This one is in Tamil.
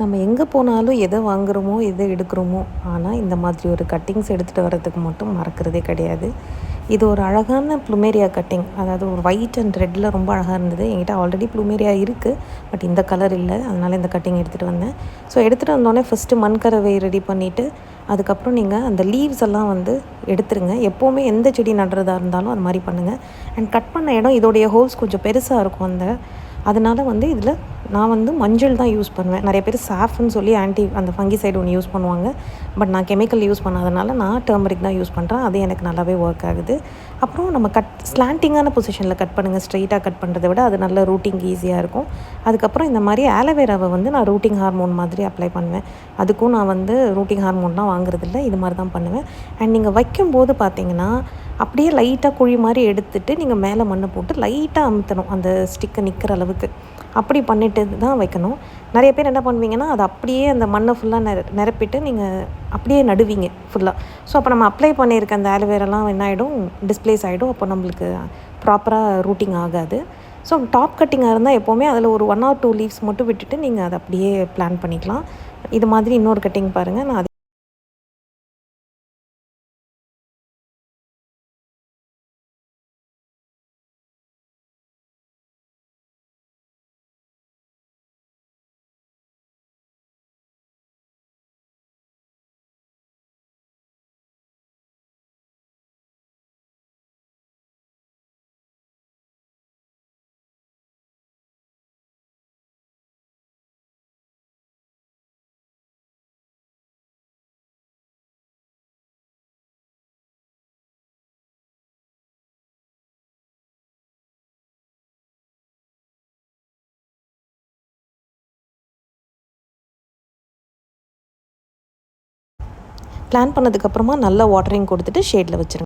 நம்ம எங்கே போனாலும் எதை வாங்குகிறோமோ எதை எடுக்கிறோமோ ஆனால் இந்த மாதிரி ஒரு கட்டிங்ஸ் எடுத்துகிட்டு வர்றதுக்கு மட்டும் மறக்கிறதே கிடையாது. இது ஒரு அழகான ப்ளூமேரியா கட்டிங் அதாவது ஒரு ஒயிட் அண்ட் ரெட்டில் ரொம்ப அழகாக இருந்தது. என்கிட்ட ஆல்ரெடி ப்ளூமேரியா இருக்குது பட் இந்த கலர் இல்லை. அதனால் இந்த கட்டிங் எடுத்துகிட்டு வந்தேன். ஸோ எடுத்துகிட்டு வந்தோடனே ஃபஸ்ட்டு மண்கரவை ரெடி பண்ணிவிட்டு அதுக்கப்புறம் நீங்கள் அந்த லீவ்ஸ் எல்லாம் வந்து எடுத்துருங்க. எப்போவுமே எந்த செடி நடுறதா இருந்தாலும் அது மாதிரி பண்ணுங்கள் அண்ட் கட் பண்ண இடம் இதோடைய ஹோல்ஸ் கொஞ்சம் பெருசாக இருக்கும் அந்த அதனால் வந்து இதில் நான் வந்து மஞ்சள் தான் யூஸ் பண்ணுவேன். நிறைய பேர் சாஃப்னு சொல்லி ஆன்டி அந்த ஃபங்கி சைடு ஒன்று யூஸ் பண்ணுவாங்க. பட் நான் கெமிக்கல் யூஸ் பண்ணாதனால நான் டர்மரிக் தான் யூஸ் பண்ணுறேன் அது எனக்கு நல்லாவே ஒர்க் ஆகுது. அப்புறம் நம்ம கட் ஸ்லாண்டிங்கான பொசிஷனில் கட் பண்ணுங்கள் ஸ்ட்ரெயிட்டாக கட் பண்ணுறதை விட அது நல்ல ரூட்டிங் ஈஸியாக இருக்கும். அதுக்கப்புறம் இந்த மாதிரி ஆலோவேராவை வந்து நான் ரூட்டிங் ஹார்மோன் மாதிரி அப்ளை பண்ணுவேன். அதுக்கும் நான் வந்து ரூட்டிங் ஹார்மோன்லாம் வாங்குறதில்ல. இது மாதிரி தான் பண்ணுவேன். அண்ட் நீங்கள் வைக்கும்போது பார்த்தீங்கன்னா அப்படியே லைட்டாக குழி மாதிரி எடுத்துட்டு நீங்கள் மேலே மண்ணை போட்டு லைட்டாக அமுத்தணும். அந்த ஸ்டிக்கை நிற்கிற அளவுக்கு. அப்படி பண்ணிட்டு தான் வைக்கணும். நிறைய பேர் என்ன பண்ணுவீங்கன்னா அது அப்படியே அந்த மண்ணை ஃபுல்லாக நிர நிரப்பிட்டு நீங்கள் அப்படியே நடுவீங்க ஃபுல்லாக ஸோ அப்போ நம்ம அப்ளை பண்ணியிருக்க அந்த ஆலோவேரெல்லாம் என்ன ஆகிடும் டிஸ்ப்ளேஸ் ஆகிடும் அப்போ நம்மளுக்கு ப்ராப்பராக ரூட்டிங் ஆகாது. ஸோ டாப் கட்டிங்காக இருந்தால் எப்போவுமே அதில் ஒரு ஒன் ஆர் டூ லீவ்ஸ் மட்டும் விட்டுட்டு நீங்கள் அதை அப்படியே பிளான் பண்ணிக்கலாம். இது மாதிரி இன்னொரு கட்டிங் பாருங்கள் நான் பிளான் பண்ணதுக்கப்புறமா நல்லா வாட்டரிங் கொடுத்துட்டு ஷேடில் வச்சுருங்க.